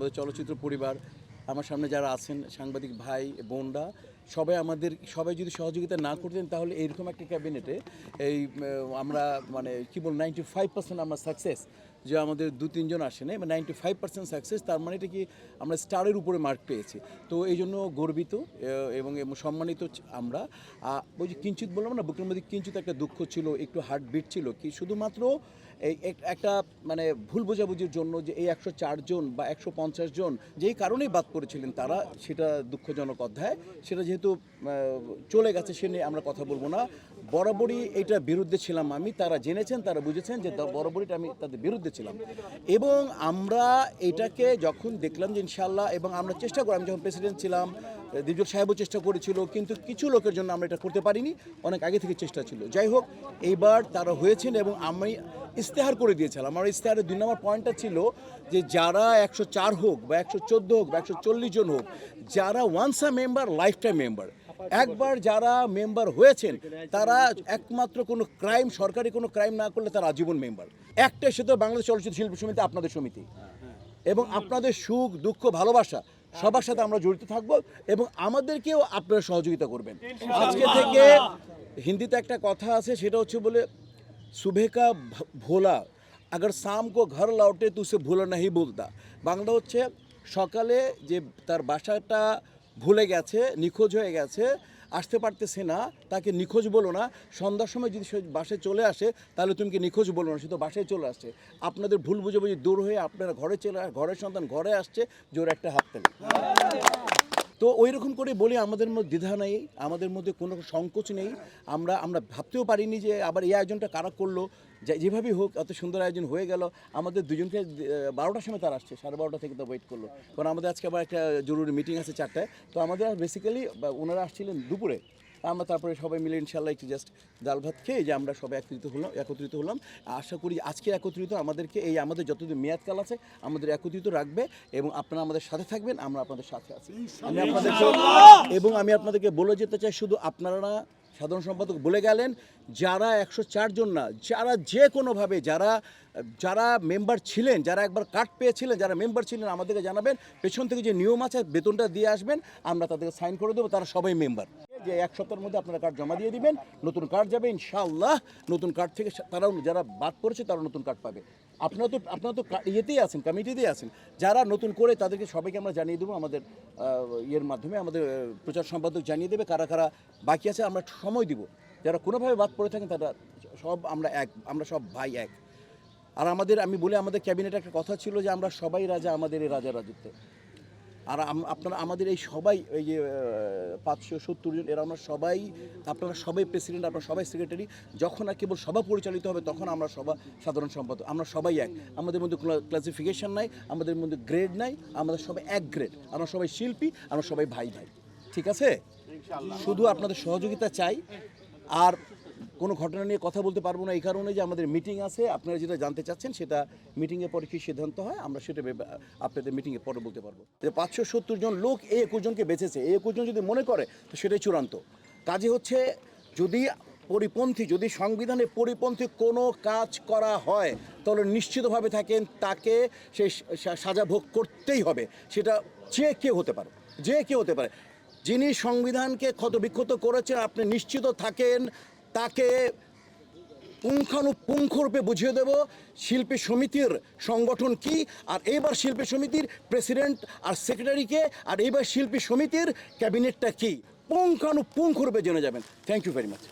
আমাদের চলচ্চিত্র পরিবার, আমার সামনে যারা আছেন, সাংবাদিক ভাই, বোনরা, সবাই আমাদের, সবাই যদি সহযোগিতা না করতেন তাহলে এইরকম একটা ক্যাবিনেটে এই আমরা মানে কী বল নাইনটি ফাইভ পার্সেন্ট আমরা সাকসেস যে আমাদের দু, তিনজন আসে নাই নাইনটি ফাইভ পার্সেন্ট সাকসেস তার মানে এটা কি আমরা স্টারের উপরে মার্ক পেয়েছি। তো এই জন্য গর্বিত এবং সম্মানিত আমরা। ওই যে কিঞ্চিত বললাম না, বুকের মধ্যে কিঞ্চিত একটা দুঃখ ছিল, একটু হার্ট বিট ছিল, কি শুধুমাত্র এই এক- একটা মানে ভুল বোঝাবুঝির জন্য যে এই একশো জন বা একশো পঞ্চাশ জন যেই কারণেই বাদ পড়েছিলেন তারা, সেটা দুঃখজনক অধ্যায়। সেটা যেহেতু চলে গেছে, সে নিয়ে আমরা কথা বলব না। বরাবরই এটার বিরুদ্ধে ছিলাম আমি, তারা জেনেছেন, তারা বুঝেছেন যে দ- বরাবরই আমি তাদের বিরুদ্ধে ছিলাম। এবং আমরা এটাকে যখন দেখলাম যে ইনশাল্লাহ এবং আমরা চেষ্টা করি, আমি যখন প্রেসিডেন্ট ছিলাম, দিজল সাহেবও চেষ্টা করেছিল, কিন্তু কিছু লোকের জন্য আমরা এটা করতে পারিনি, অনেক আগে থেকে চেষ্টা ছিল। যাই হোক, এইবার তারা হয়েছেন এবং আমি ইস্তেহার করে দিয়েছিলাম। আমার ইস্তেহারের দুই নম্বর পয়েন্টটা ছিল যে যারা একশো চার হোক, বা একশো চোদ্দ হোক, বা একশো চল্লিশ জন হোক, যারা once member life time member একবার যারা মেম্বার হয়েছেন তারা একমাত্র কোনো ক্রাইম সরকারি কোনো ক্রাইম না করলে তারা আজীবন মেম্বার একটাই সে বাংলাদেশ চলচ্চিত্র শিল্প সমিতি আপনাদের সমিতি। এবং আপনাদের সুখ দুঃখ ভালোবাসা সবার সাথে আমরা জড়িত থাকব এবং আমাদেরকেও আপনারা সহযোগিতা করবেন। আজকে থেকে হিন্দিতে একটা কথা আছে সেটা হচ্ছে বলে শুভেকা ভোলা আগর শাম কো ঘর লাউটে তুসে ভোলা নাহি বলতা। বাংলা হচ্ছে সকালে যে তার বাসাটা ভুলে গেছে, নিখোঁজ হয়ে গেছে, আসতে পারতেছে না, তাকে নিখোঁজ বলো না। সন্ধ্যার সময় যদি সে বাসে চলে আসে, তাহলে তুমি কি নিখোঁজ বলো না, সে তো বাসায় চলে আসছে। আপনাদের ভুল বুঝাবুঝি দূর হয়ে আপনারা ঘরে চলে ঘরের সন্তান ঘরে আসছে, জোর একটা হাত তালি। তো ওই রকম করে বলে আমাদের মধ্যে দ্বিধা নেই, আমাদের মধ্যে কোনো সংকোচ নেই। আমরা আমরা ভাবতেও পারিনি যে আবার এই আয়োজনটা কারা করল যেভাবেই হোক এত সুন্দর আয়োজন হয়ে গেল। আমাদের দুজনকে বারোটার সময় তারা আসছে, সাড়ে বারোটা থেকে তো ওয়েট করল। কারণ আমাদের আজকে আবার একটা জরুরি মিটিং আছে চারটায়। তো আমাদের বেসিক্যালি ওনারা আসছিলেন দুপুরে। আমরা তারপরে সবাই মিলে ইনশাল্লাহ একটু জাস্ট ডাল ভাত খেয়ে যে আমরা সবাই একত্রিত হলাম একত্রিত হলাম। আশা করি আজকে একত্রিত আমাদেরকে এই আমাদের যতদিন মেয়াদকাল আছে আমাদের একত্রিত রাখবে এবং আপনারা আমাদের সাথে থাকবেন আমরা আপনাদের সাথে আছি। আমি আপনাদের এবং আমি আপনাদেরকে বলে যেতে চাই শুধু আপনারা সাধারণ সম্পাদক বলে গেলেন যারা একশো জন না যারা যে কোনোভাবে যারা যারা মেম্বার ছিলেন যারা একবার কার্ড পেয়েছিলেন যারা মেম্বার ছিলেন আমাদেরকে জানাবেন পেছন থেকে যে নিয়ম আছে বেতনটা দিয়ে আসবেন আমরা তাদেরকে সাইন করে দেবো তারা সবাই মেম্বার। যে এক সপ্তাহের মধ্যে আপনারা কার্ড জমা দিয়ে দিবেন, নতুন কার্ড যাবে, ইনশাআল্লাহ। নতুন কার্ড থেকে তারাও যারা বাদ পড়েছে তারা নতুন কার্ড পাবে। আপনারা তো আপনারা তো ইয়েতেই আছেন কমিটিতেই আছেন। যারা নতুন করে তাদেরকে সবাইকে আমরা জানিয়ে দেবো, আমাদের ইয়ের মাধ্যমে, আমাদের প্রচার সম্পাদক জানিয়ে দেবে কারা কারা বাকি আছে, আমরা সময় দিব। যারা কোনোভাবে বাদ পড়ে থাকেন, তারা সব আমরা এক, আমরা সব ভাই এক। আর আমাদের, আমি বলে আমাদের ক্যাবিনেটে একটা কথা ছিল যে, আমরা সবাই রাজা আমাদের এই রাজা রাজত্বে। আর আপনারা আমাদের এই সবাই এই যে পাঁচশো সত্তর জন এরা আমরা সবাই আপনারা সবাই প্রেসিডেন্ট আপনারা সবাই সেক্রেটারি যখন আর কেবল সভা পরিচালিত হবে তখন আমরা সভা সাধারণ সম্পাদক আমরা সবাই এক। আমাদের মধ্যে কোনো ক্লাসিফিকেশন নাই আমাদের মধ্যে গ্রেড নাই আমাদের সবাই এক গ্রেড আমরা সবাই শিল্পী আমরা সবাই ভাই ভাই ঠিক আছে? শুধু আপনাদের সহযোগিতা চাই। আর কোনো ঘটনা নিয়ে কথা বলতে পারব না এই কারণে যে আমাদের মিটিং আছে, আপনারা যেটা জানতে চাচ্ছেন সেটা মিটিংয়ের পরে কী সিদ্ধান্ত হয়, আমরা সেটা আপনাদের মিটিংয়ের পরে বলতে পারব। যে পাঁচশো সত্তর জন লোক এই একুশ জনকে বেঁচেছে এই একুশ জন যদি মনে করে, তো সেটাই চূড়ান্ত। কাজে হচ্ছে যদি পরিপন্থী, যদি সংবিধানে পরিপন্থী কোনো কাজ করা হয়, তাহলে নিশ্চিতভাবে থাকেন তাকে সা- সাজা ভোগ করতেই হবে। সেটা যে কেউ হতে পারে, যে কেউ হতে পারে। যিনি সংবিধানকে ক্ষতবিক্ষত করেছেন, আপনি নিশ্চিত থাকেন তাকে পুঙ্খানুপুঙ্খরূপে বুঝিয়ে দেব, শিল্পী সমিতির সংগঠন কি? আর এইবার শিল্পী সমিতির প্রেসিডেন্ট আর সেক্রেটারিকে আর এইবার শিল্পী সমিতির ক্যাবিনেটটা কি? পুঙ্খানুপুঙ্খরূপে জেনে যাবেন। Thank you very much